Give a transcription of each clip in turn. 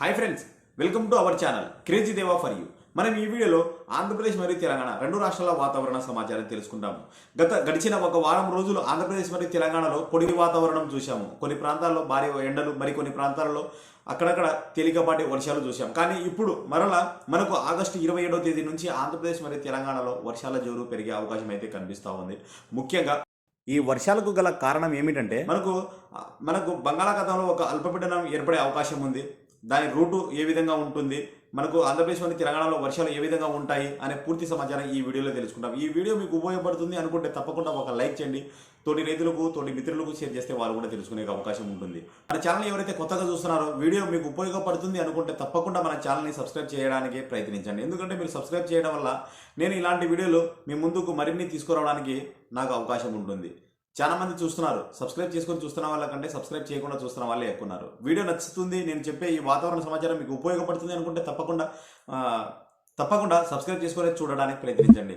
Hi friends welcome to our channel crazy Deva for you మనం ఈ వీడియోలో ఆంధ్రప్రదేశ్ మరియు తెలంగాణ రెండు రాష్ట్రాల వాతావరణ సమాచారం తెలుసుకుంటాము. గత గడిచిన ఒక వారం రోజులు ఆంధ్రప్రదేశ్ మరియు తెలంగాణలో పొడి వాతావరణం చూశాము. కొన్ని ప్రాంతాల్లో భారీ ఎండలు మరికొన్ని ప్రాంతాల్లో అక్కడక్కడ తేలికపాటి వర్షాలు చూశాం కానీ ఇప్పుడు మరలా మనకు ఆగస్టు ఇరవై ఏడవ తేదీ నుంచి ఆంధ్రప్రదేశ్ మరియు తెలంగాణలో వర్షాల జోరు పెరిగే అవకాశం అయితే కనిపిస్తూ ఉంది. ముఖ్యంగా ఈ వర్షాలకు గల కారణం ఏమిటంటే మనకు మనకు బంగాళాఖాతంలో ఒక అల్పపీడనం ఏర్పడే అవకాశం ఉంది. దాని రూటు ఏ విధంగా ఉంటుంది? మనకు ఆంధ్రప్రదేశ్ తెలంగాణలో వర్షాలు ఏ విధంగా ఉంటాయి? అనే పూర్తి సమాచారం ఈ వీడియోలో తెలుసుకుంటాం. ఈ వీడియో మీకు ఉపయోగపడుతుంది అనుకుంటే తప్పకుండా ఒక లైక్ చేయండి. తోటి రైతులకు తోటి మిత్రులకు షేర్ చేస్తే వాళ్ళు కూడా తెలుసుకునే అవకాశం ఉంటుంది. మన ఛానల్ ఎవరైతే కొత్తగా చూస్తున్నారో వీడియో మీకు ఉపయోగపడుతుంది అనుకుంటే తప్పకుండా మన ఛానల్ని సబ్స్క్రైబ్ చేయడానికి ప్రయత్నించండి. ఎందుకంటే మీరు సబ్స్క్రైబ్ చేయడం వల్ల నేను ఇలాంటి వీడియోలు మీ ముందుకు మరిన్ని తీసుకురావడానికి నాకు అవకాశం ఉంటుంది. చాలా మంది చూస్తున్నారు. సబ్స్క్రైబ్ చేసుకొని చూస్తున్న వాళ్ళకంటే సబ్స్క్రైబ్ చేయకుండా చూస్తున్న వాళ్ళే ఎక్కున్నారు వీడియో నచ్చుతుంది నేను చెప్పే ఈ వాతావరణ సమాచారం మీకు ఉపయోగపడుతుంది అనుకుంటే తప్పకుండా తప్పకుండా సబ్స్క్రైబ్ చేసుకొని చూడడానికి ప్రయత్నించండి.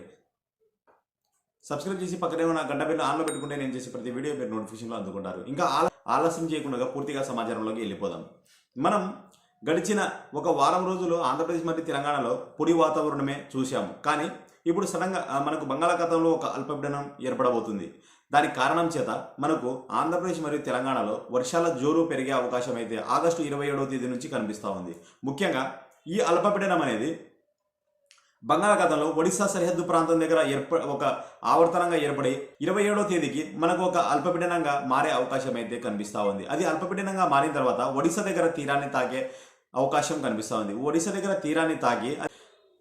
సబ్స్క్రైబ్ చేసి పక్కనే ఉన్న గంట బిల్లు ఆన్లో పెట్టుకుంటే నేను చేసే ప్రతి వీడియో మీరు నోటిఫికేషన్లో అందుకుంటారు. ఇంకా ఆలస్యం చేయకుండా పూర్తిగా సమాచారంలోకి వెళ్ళిపోదాం. మనం గడిచిన ఒక వారం రోజులు ఆంధ్రప్రదేశ్ మరియు తెలంగాణలో పొడి వాతావరణమే చూశాము. కానీ ఇప్పుడు సడన్గా మనకు బంగాళాఖాతంలో ఒక అల్పపీడనం ఏర్పడబోతుంది. దానికి కారణం చేత మనకు ఆంధ్రప్రదేశ్ మరియు తెలంగాణలో వర్షాల జోరు పెరిగే అవకాశం అయితే ఆగస్టు ఇరవై ఏడవ తేదీ నుంచి కనిపిస్తూ ఉంది. ముఖ్యంగా ఈ అల్పపీడనం అనేది బంగాళాఖాతంలో ఒడిశా సరిహద్దు ప్రాంతం దగ్గర ఏర్ప ఒక ఆవర్తనంగా ఏర్పడి ఇరవై ఏడో తేదీకి మనకు ఒక అల్పపీడనంగా మారే అవకాశం అయితే కనిపిస్తూ ఉంది. అది అల్పపీడనంగా మారిన తర్వాత ఒడిశా దగ్గర తీరాన్ని తాకే అవకాశం కనిపిస్తూ ఉంది. ఒడిశా దగ్గర తీరాన్ని తాకి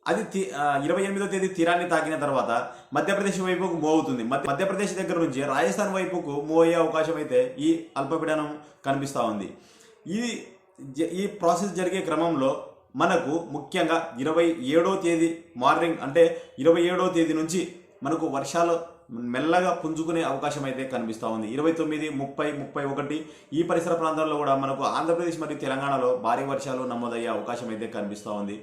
అది ఇరవై ఎనిమిదో తేదీ తీరాన్ని తాకిన తర్వాత మధ్యప్రదేశ్ వైపుకు మూవ్ అవుతుంది మధ్య మధ్యప్రదేశ్ దగ్గర నుంచి రాజస్థాన్ వైపుకు మూవ్ అయ్యే అవకాశం అయితే ఈ అల్పపీడనం కనిపిస్తూ ఉంది. ఈ జ- ఈ ప్రాసెస్ జరిగే క్రమంలో మనకు ముఖ్యంగా ఇరవై ఏడో తేదీ మార్నింగ్ అంటే ఇరవై ఏడో తేదీ నుంచి మనకు వర్షాలు మెల్లగా పుంజుకునే అవకాశం అయితే కనిపిస్తూ ఉంది. ఇరవై తొమ్మిది ముప్పై ముప్పై ఒకటి ఈ పరిసర ప్రాంతాల్లో కూడా మనకు ఆంధ్రప్రదేశ్ మరియు తెలంగాణలో భారీ వర్షాలు నమోదయ్యే అవకాశం అయితే కనిపిస్తూ ఉంది.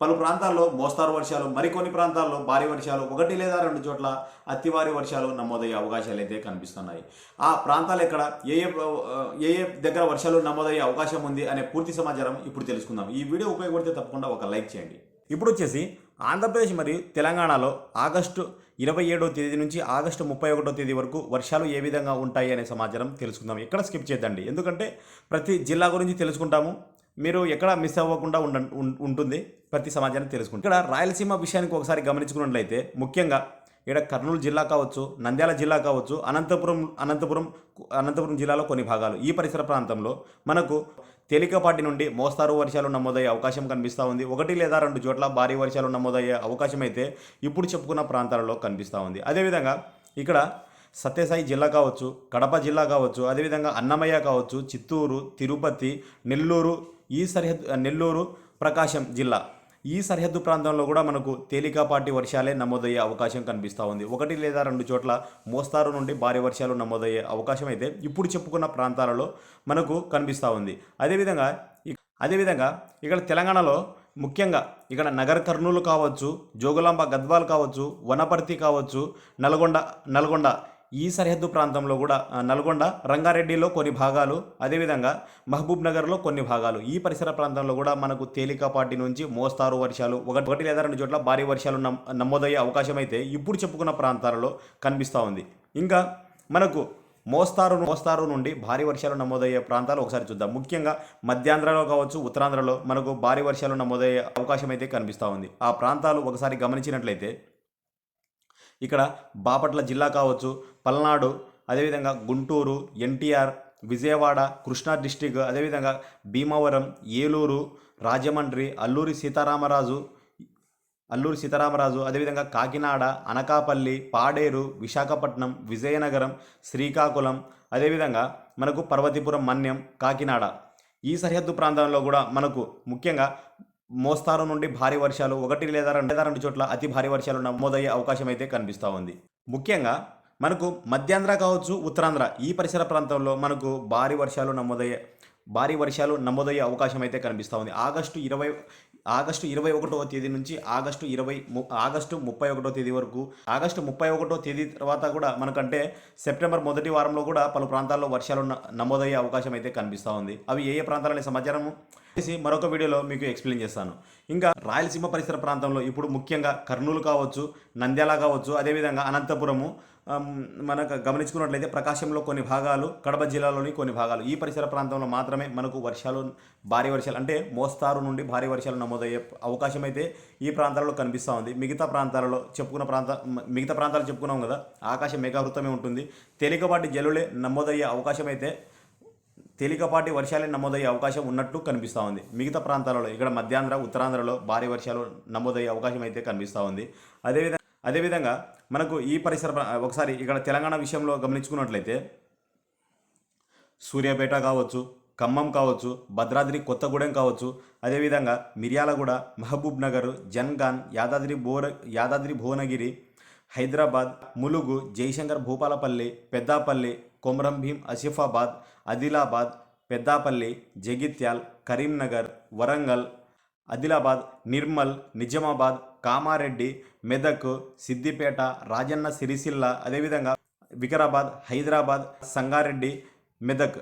పలు ప్రాంతాల్లో మోస్తారు వర్షాలు మరికొన్ని ప్రాంతాల్లో భారీ వర్షాలు ఒకటి లేదా రెండు చోట్ల అతి భారీ వర్షాలు నమోదయ్యే అవకాశాలు అయితే కనిపిస్తున్నాయి. ఆ ప్రాంతాలు ఎక్కడ? ఏ ఏ ఏ ఏ దగ్గర వర్షాలు నమోదయ్యే అవకాశం ఉంది అనే పూర్తి సమాచారం ఇప్పుడు తెలుసుకుందాం. ఈ వీడియో ఉపయోగపడితే తప్పకుండా ఒక లైక్ చేయండి. ఇప్పుడు వచ్చేసి ఆంధ్రప్రదేశ్ మరియు తెలంగాణలో ఆగస్టు ఇరవై ఏడో తేదీ నుంచి ఆగస్టు ముప్పై ఒకటో తేదీ వరకు వర్షాలు ఏ విధంగా ఉంటాయి అనే సమాచారం తెలుసుకుందాం. ఎక్కడ స్కిప్ చేద్దండి ఎందుకంటే ప్రతి జిల్లా గురించి తెలుసుకుంటాము మీరు ఎక్కడ మిస్ అవ్వకుండా ఉండ ఉంటుంది ప్రతి సమాచారం తెలుసుకుంటే. ఇక్కడ రాయలసీమ విషయానికి ఒకసారి గమనించుకున్నట్లయితే ముఖ్యంగా ఇక్కడ కర్నూలు జిల్లా కావచ్చు నంద్యాల జిల్లా కావచ్చు అనంతపురం అనంతపురం అనంతపురం జిల్లాలో కొన్ని భాగాలు. ఈ పరిసర ప్రాంతంలో మనకు తేలికపాటి నుండి మోస్తారు వర్షాలు నమోదయ్యే అవకాశం కనిపిస్తూ ఉంది. ఒకటి లేదా రెండు చోట్ల భారీ వర్షాలు నమోదయ్యే అవకాశం అయితే ఇప్పుడు చెప్పుకున్న ప్రాంతాలలో కనిపిస్తూ ఉంది. అదేవిధంగా ఇక్కడ సత్యసాయి జిల్లా కావచ్చు కడప జిల్లా కావచ్చు అదేవిధంగా అన్నమయ్య కావచ్చు చిత్తూరు తిరుపతి నెల్లూరు ఈ సరిహద్దు నెల్లూరు ప్రకాశం జిల్లా. ఈ సరిహద్దు ప్రాంతంలో కూడా మనకు తేలికపాటి వర్షాలే నమోదయ్యే అవకాశం కనిపిస్తూ ఉంది. ఒకటి లేదా రెండు చోట్ల మోస్తారు నుండి భారీ వర్షాలు నమోదయ్యే అవకాశం అయితే ఇప్పుడు చెప్పుకున్న ప్రాంతాలలో మనకు కనిపిస్తూ ఉంది. అదేవిధంగా అదేవిధంగా ఇక్కడ తెలంగాణలో ముఖ్యంగా ఇక్కడ నగర్ కర్నూలు కావచ్చు జోగులాంబ గద్వాల్ కావచ్చు వనపర్తి కావచ్చు నల్గొండ నల్గొండ ఈ సరిహద్దు ప్రాంతంలో కూడా నల్గొండ రంగారెడ్డిలో కొన్ని భాగాలు అదేవిధంగా మహబూబ్ నగర్లో కొన్ని భాగాలు. ఈ పరిసర ప్రాంతంలో కూడా మనకు తేలికపాటి నుంచి మోస్తారు వర్షాలు. ఒకటి ఒకటి లేదా రెండు చోట్ల భారీ వర్షాలు నమ్- నమోదయ్యే అవకాశం అయితే ఇప్పుడు చెప్పుకున్న ప్రాంతాలలో కనిపిస్తూ ఉంది. ఇంకా మనకు మోస్తారు మోస్తారు నుండి భారీ వర్షాలు నమోదయ్యే ప్రాంతాలు ఒకసారి చూద్దాం. ముఖ్యంగా మధ్యాంధ్రలో కావచ్చు ఉత్తరాంధ్రలో మనకు భారీ వర్షాలు నమోదయ్యే అవకాశం అయితే కనిపిస్తూ ఉంది. ఆ ప్రాంతాలు ఒకసారి గమనించినట్లయితే ఇక్కడ బాపట్ల జిల్లా కావచ్చు పల్నాడు అదేవిధంగా గుంటూరు ఎన్టీఆర్ విజయవాడ కృష్ణా డిస్టిక్ అదేవిధంగా భీమవరం ఏలూరు రాజమండ్రి అల్లూరి సీతారామరాజు అల్లూరి సీతారామరాజు అదేవిధంగా కాకినాడ అనకాపల్లి పాడేరు విశాఖపట్నం విజయనగరం శ్రీకాకుళం అదేవిధంగా మనకు పర్వతీపురం మన్యం కాకినాడ. ఈ సరిహద్దు ప్రాంతంలో కూడా మనకు ముఖ్యంగా మోస్తారు నుండి భారీ వర్షాలు ఒకటి లేదా రెండు లేదా రెండు చోట్ల అతి భారీ వర్షాలు నమోదయ్యే అవకాశం అయితే కనిపిస్తూ ఉంది. ముఖ్యంగా మనకు మధ్యాంధ్ర కావచ్చు ఉత్తరాంధ్ర ఈ పరిసర ప్రాంతంలో మనకు భారీ వర్షాలు నమోదయ్యే భారీ వర్షాలు నమోదయ్యే అవకాశం అయితే కనిపిస్తూ ఉంది. ఆగస్టు ఇరవై ఆగస్టు ఇరవై ఒకటో తేదీ నుంచి ఆగస్టు ఇరవై ఆగస్టు ముప్పై ఒకటో తేదీ వరకు ఆగస్టు ముప్పై ఒకటో తేదీ తర్వాత కూడా మనకంటే సెప్టెంబర్ మొదటి వారంలో కూడా పలు ప్రాంతాల్లో వర్షాలు నమోదయ్యే అవకాశం అయితే కనిపిస్తూ ఉంది. అవి ఏ ఏ ప్రాంతాలనే సమాచారం చేసి మరొక వీడియోలో మీకు ఎక్స్ప్లెయిన్ చేస్తాను. ఇంకా రాయలసీమ పరిసర ప్రాంతంలో ఇప్పుడు ముఖ్యంగా కర్నూలు కావచ్చు నంద్యాల కావచ్చు అదేవిధంగా అనంతపురము మనకు గమనించుకున్నట్లయితే ప్రకాశంలో కొన్ని భాగాలు కడప జిల్లాలోని కొన్ని భాగాలు. ఈ పరిసర ప్రాంతంలో మాత్రమే మనకు వర్షాలు భారీ వర్షాలు అంటే మోస్తారు నుండి భారీ వర్షాలు నమోదయ్యే అవకాశం అయితే ఈ ప్రాంతాలలో కనిపిస్తూ ఉంది. మిగతా ప్రాంతాలలో చెప్పుకున్న ప్రాంత మిగతా ప్రాంతాలు చెప్పుకున్నాం కదా ఆకాశం మేఘావృతమే ఉంటుంది. తేలికపాటి జల్లులే నమోదయ్యే అవకాశం అయితే తేలికపాటి వర్షాలే నమోదయ్యే అవకాశం ఉన్నట్టు కనిపిస్తూ ఉంది. మిగతా ప్రాంతాలలో ఇక్కడ మధ్యాంధ్ర ఉత్తరాంధ్రలో భారీ వర్షాలు నమోదయ్యే అవకాశం అయితే కనిపిస్తూ ఉంది. అదేవిధంగా అదేవిధంగా మనకు ఈ పరిసర ఒకసారి ఇక్కడ తెలంగాణ విషయంలో గమనించుకున్నట్లయితే సూర్యాపేట కావచ్చు ఖమ్మం కావచ్చు భద్రాద్రి కొత్తగూడెం కావచ్చు అదేవిధంగా మిర్యాలగూడ మహబూబ్ నగర్ జన్గాన్ యాదాద్రి భువన యాదాద్రి భువనగిరి హైదరాబాద్ ములుగు జయశంకర్ భూపాలపల్లి పెద్దాపల్లి కొమరం భీం ఆసిఫాబాద్ ఆదిలాబాద్ పెద్దాపల్లి జగిత్యాల్ కరీంనగర్ వరంగల్ ఆదిలాబాద్ నిర్మల్ నిజామాబాద్ కామారెడ్డి మెదక్ సిద్దిపేట రాజన్న సిరిసిల్ల అదేవిధంగా వికారాబాద్ హైదరాబాద్ సంగారెడ్డి మెదక్.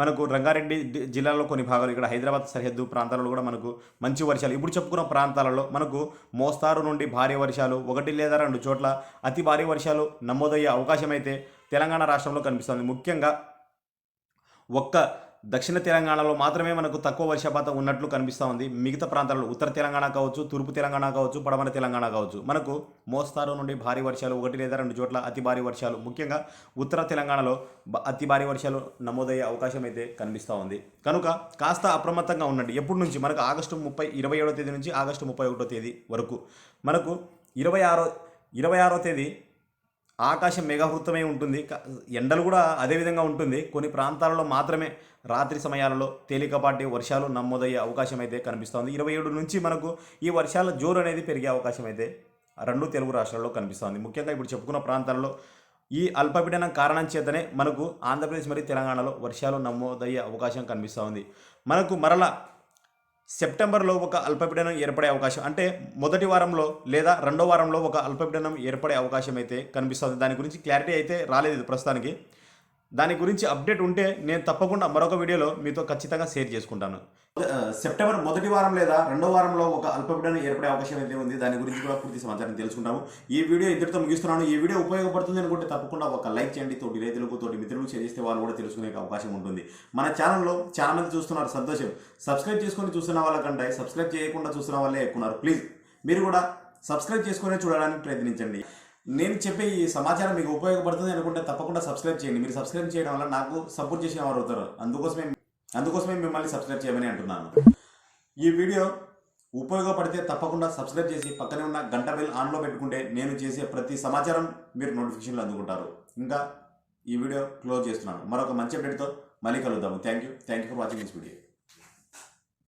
మనకు రంగారెడ్డి జిల్లాలో కొన్ని భాగాలు ఇక్కడ హైదరాబాద్ సరిహద్దు ప్రాంతాలలో కూడా మనకు మంచి వర్షాలు. ఇప్పుడు చెప్పుకున్న ప్రాంతాలలో మనకు మోస్తారు నుండి భారీ వర్షాలు ఒకటి లేదా రెండు చోట్ల అతి భారీ వర్షాలు నమోదయ్యే అవకాశం అయితే తెలంగాణ రాష్ట్రంలో కనిపిస్తుంది. ముఖ్యంగా ఒక్క దక్షిణ తెలంగాణలో మాత్రమే మనకు తక్కువ వర్షపాతం ఉన్నట్లు కనిపిస్తూ ఉంది. మిగతా ప్రాంతాల్లో ఉత్తర తెలంగాణ కావచ్చు తూర్పు తెలంగాణ కావచ్చు పడమర తెలంగాణ కావచ్చు. మనకు మోస్తారు నుండి భారీ వర్షాలు ఒకటి లేదా రెండు చోట్ల అతి భారీ వర్షాలు ముఖ్యంగా ఉత్తర తెలంగాణలో అతి భారీ వర్షాలు నమోదయ్యే అవకాశం అయితే కనిపిస్తూ ఉంది. కనుక కాస్త అప్రమత్తంగా ఉండండి. ఎప్పటి నుంచి? మనకు ఆగస్టు ముప్పై ఇరవై ఏడో తేదీ నుంచి ఆగస్టు ముప్పై ఒకటో తేదీ వరకు. మనకు ఇరవై ఆరో ఇరవై ఆరో తేదీ ఆకాశం మేఘావృతమై ఉంటుంది. ఎండలు కూడా అదే విధంగా ఉంటుంది. కొన్ని ప్రాంతాలలో మాత్రమే రాత్రి సమయాలలో తేలికపాటి వర్షాలు నమోదయ్యే అవకాశం అయితే కనిపిస్తోంది. ఇరవై ఏడు నుంచి మనకు ఈ వర్షాల జోరు అనేది పెరిగే అవకాశం అయితే రెండు తెలుగు రాష్ట్రాల్లో కనిపిస్తోంది. ముఖ్యంగా ఇప్పుడు చెప్పుకున్న ప్రాంతాల్లో ఈ అల్పపీడనం కారణం చేతనే మనకు ఆంధ్రప్రదేశ్ మరియు తెలంగాణలో వర్షాలు నమోదయ్యే అవకాశం కనిపిస్తూ ఉంది మనకు మరలా సెప్టెంబర్లో ఒక అల్పపీడనం ఏర్పడే అవకాశం అంటే మొదటి వారంలో లేదా రెండో వారంలో ఒక అల్పపీడనం ఏర్పడే అవకాశం అయితే కనిపిస్తుంది. దాని గురించి క్లారిటీ అయితే రాలేదు ప్రస్తుతానికి. దాని గురించి అప్డేట్ ఉంటే నేను తప్పకుండా మరొక వీడియోలో మీతో ఖచ్చితంగా షేర్ చేసుకుంటాను. సెప్టెంబర్ మొదటి వారం లేదా రెండో వారంలో ఒక అల్పపీడనం ఏర్పడే అవకాశం అయితే ఉంది. దాని గురించి కూడా పూర్తి సమాచారం తెలుసుకుంటాము. ఈ వీడియో ఇద్దరితో ముగిస్తున్నాను. ఈ వీడియో ఉపయోగపడుతుంది అనుకుంటే తప్పకుండా ఒక లైక్ చేయండి. తోటి రైతులకు తోటి మిత్రులకు షేర్ చేస్తే వాళ్ళు కూడా తెలుసుకునే అవకాశం ఉంటుంది. మన ఛానల్లో చాలా మంది చూస్తున్నారు సంతోషం. సబ్స్క్రైబ్ చేసుకొని చూస్తున్న వాళ్ళకంటే సబ్స్క్రైబ్ చేయకుండా చూస్తున్న వాళ్ళే ఎక్కున్నారు ప్లీజ్ మీరు కూడా సబ్స్క్రైబ్ చేసుకునే చూడడానికి ప్రయత్నించండి. నేను చెప్పే ఈ సమాచారం మీకు ఉపయోగపడుతుంది అనుకుంటే తప్పకుండా సబ్స్క్రైబ్ చేయండి. మీరు సబ్స్క్రైబ్ చేయడం వల్ల నాకు సపోర్ట్ చేసిన వారు అవుతారు. అందుకోసమే అందుకోసమే మిమ్మల్ని సబ్స్క్రైబ్ చేయమని అంటున్నాను. ఈ వీడియో ఉపయోగపడితే తప్పకుండా సబ్స్క్రైబ్ చేసి పక్కనే ఉన్న గంట బెల్ ఆన్లో పెట్టుకుంటే నేను చేసే ప్రతి సమాచారం మీరు నోటిఫికేషన్లు అందుకుంటారు. ఇంకా ఈ వీడియో క్లోజ్ చేస్తున్నాను. మరొక మంచి అప్డేట్తో మళ్ళీ కలుద్దాము. Thank you thank you for watching this video